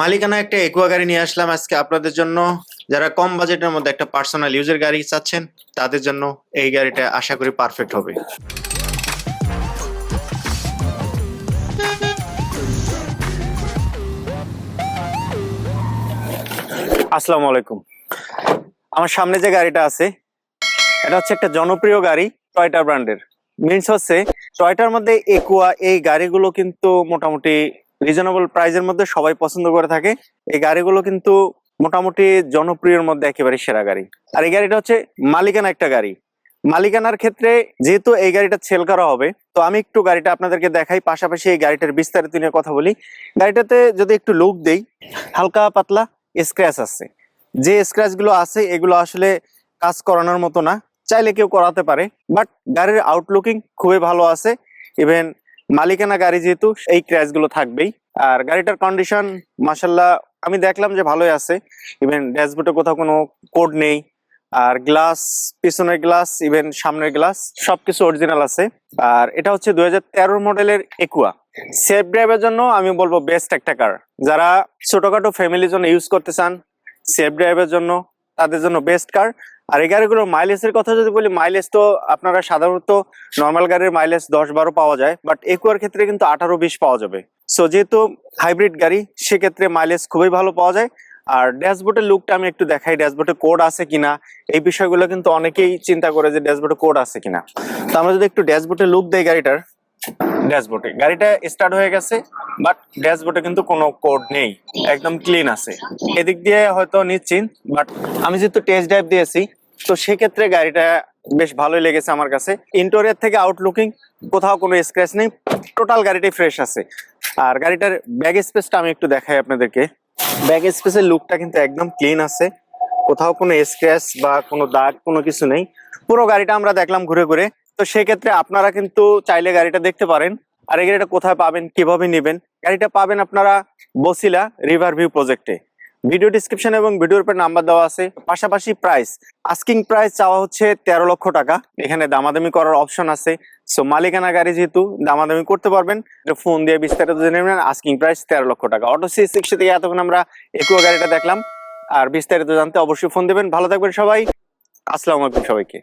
মালিকানা একটা একুয়া গাড়ি নিয়ে আসলাম আজকে আপনাদের জন্য। যারা কম বাজেটের মধ্যে একটা পার্সোনাল ইউজের গাড়ি চাচ্ছেন, তাদের জন্য এই গাড়িটা আশা করি পারফেক্ট হবে। আসসালামু আলাইকুম। আমার সামনে যে গাড়িটা আছে, এটা হচ্ছে একটা জনপ্রিয় গাড়ি টয়টা ব্র্যান্ডের মিনস হচ্ছে টয়টার মধ্যে একুয়া এই গাড়িগুলো কিন্তু মোটামুটি রিজনেবল প্রাইজের মধ্যে সবাই পছন্দ করে থাকে। এই গাড়িগুলো কিন্তু মোটামুটি জনপ্রিয়র মধ্যে একেবারে সেরা গাড়ি। আর এই গাড়িটা হচ্ছে মালিকানা একটা গাড়ি। মালিকানার ক্ষেত্রে যেহেতু এই গাড়িটা সেল করা হবে, তো আমি একটু গাড়িটা আপনাদেরকে দেখাই, পাশাপাশি এই গাড়িটার বিস্তারিত নিয়ে কথা বলি। গাড়িটাতে যদি একটু লুক দেই, হালকা পাতলা স্ক্র্যাচ আছে। যে স্ক্র্যাচগুলো আছে, এগুলো আসলে কাজ করানোর মতো না। চাইলে কেউ করাতে পারে বাট গাড়ির আউটলুকিং খুবই ভালো আছে। ইভেন মালিকানা গাড়ি যেহেতু এই ক্র্যাচগুলো থাকবেই। আর গাড়িটার কন্ডিশন মাসাল্লাহ আমি দেখলাম যে ভালোই আছে। ইভেন ড্যাশবোর্ডে কোথাও কোনো কোড নেই। আর গ্লাস পিছনের গ্লাস ইভেন সামনের গ্লাস সবকিছু অরিজিনাল আছে। আর এটা হচ্ছে দুই হাজার তেরো মডেলের একুয়া সেফ ড্রাইভের জন্য আমি বলব বেস্ট একটা কার যারা ছোটখাটো ফ্যামিলির জন্য ইউজ করতে চান সেফ ড্রাইভের জন্য, তাদের জন্য বেস্ট কার আর এই গাড়িগুলোর মাইলেজের কথা যদি বলি মাইলেজ তো আপনারা সাধারণত নর্মাল গাড়ির মাইলেজ দশ বারো পাওয়া যায় বাট একুয়ার ক্ষেত্রে কিন্তু আঠারো বিশ পাওয়া যাবে। সো যেহেতু হাইব্রিড গাড়ি, সেক্ষেত্রে মাইলেজ খুবই ভালো পাওয়া যায়। আর ড্যাশবোর্ডের লুকটা আমি একটু দেখাই ড্যাশবোর্ডে কোড আছে কিনা, এই বিষয়গুলো কিন্তু অনেকেই চিন্তা করে যে ড্যাশবোর্ডে কোড আছে কিনা। তো আমরা যদি একটু ড্যাশবোর্ডে লুক দেই গাড়িটার ড্যাশবোর্ডে। গাড়িটা স্টার্ট হয়ে গেছে বাট ড্যাশবোর্ডে কিন্তু কোনো কোড নেই। একদম ক্লিন আছে। এদিক দিয়ে হয়তো নিশ্চিন্ত বাট আমি যেহেতু টেস্ট ড্রাইভ দিয়েছি, তো সেক্ষেত্রে গাড়িটা বেশ ভালোই লেগেছে আমার কাছে। ইন্টোরিয়ার থেকে আউটলুকিং কোথাও কোনো স্ক্র্যাচ নেই। টোটাল গাড়িটাই ফ্রেশ আছে। আর গাড়িটার ব্যাগ স্পেসটা আমি একটু দেখাই আপনাদেরকে। ব্যাগ স্পেসের লুকটা কিন্তু একদম ক্লিন আছে। কোথাও কোনো স্ক্র্যাচ বা কোনো দাগ, কোনো কিছু নেই। পুরো গাড়িটা আমরা দেখলাম ঘুরে ঘুরে। তো সেক্ষেত্রে আপনারা কিন্তু চাইলে গাড়িটা দেখতে পারেন। আর এই গাড়িটা কোথায় পাবেন, কীভাবে নেবেন? গাড়িটা পাবেন আপনারা বসিলা রিভার ভিউ প্রজেক্টে। ভিডিও ডিসক্রিপশন এবং ভিডিওর উপর নাম্বার দেওয়া আছে। পাশাপাশি প্রাইস আস্কিং প্রাইস চাওয়া হচ্ছে তেরো লক্ষ টাকা। এখানে দামাদামি করার অপশন আছে। সো মালিকানা গাড়ি যেহেতু দামাদামি করতে পারবেন ফোন দিয়ে বিস্তারিত জেনে নেবেন। আস্কিং প্রাইস তেরো লক্ষ টাকা। অটো সি সিক্সটি থেকে এতক্ষণ আমরা একুয়া গাড়িটা দেখলাম। আর বিস্তারিত জানতে অবশ্যই ফোন দেবেন। ভালো থাকবেন সবাই। আসসালামু আলাইকুম সবাইকে।